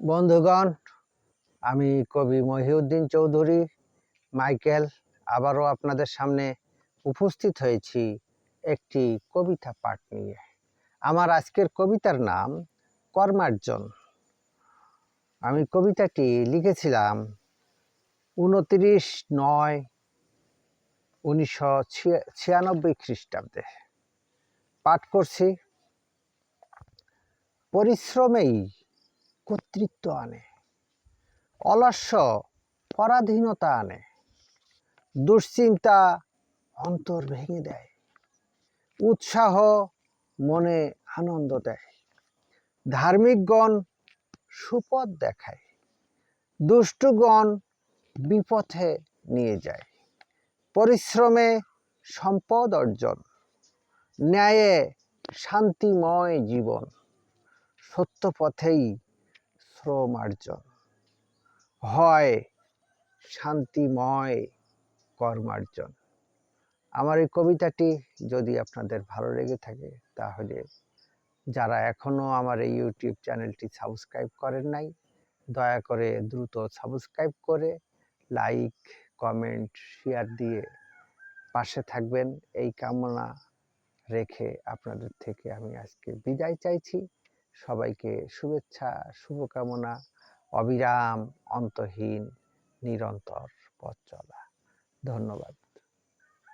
বন্ধুগণ, আমি কবি মহিউদ্দিন চৌধুরী, মাইকেল আবারও আপনাদের সামনে উপস্থিত হয়েছি একটি কবিতা পাঠ নিয়ে। আমার আজকের কবিতার নাম কর্মার্জন। আমি কবিতাটি লিখেছিলাম উনত্রিশ নয় উনিশশো ছিয়ানব্বই খ্রিস্টাব্দে। পাঠ করছি, পরিশ্রমেই কর্তৃত্ব আনে, অলস্য পরাধীনতা আনে, দুশ্চিন্তা অন্তর ভেঙে দেয়, উৎসাহ মনে আনন্দ দেয়, ধার্মিকগণ সুপথ দেখায়, দুষ্টগণ বিপথে নিয়ে যায়, পরিশ্রমে সম্পদ অর্জন, ন্যায়ে শান্তিময় জীবন, সত্য পথেই শ্রমার্জন হয় শান্তিময় কর্মার্জন। আমার এই কবিতাটি যদি আপনাদের ভালো লেগে থাকে, তাহলে যারা এখনও আমার এই ইউটিউব চ্যানেলটি সাবস্ক্রাইব করেন নাই, দয়া করে দ্রুত সাবস্ক্রাইব করে লাইক, কমেন্ট, শেয়ার দিয়ে পাশে থাকবেন। এই কামনা রেখে আপনাদের থেকে আমি আজকে বিদায় চাইছি। সবাইকে শুভেচ্ছা শুভকামনা অবিরাম অন্তহীন নিরন্তর পথ চলা। ধন্যবাদ।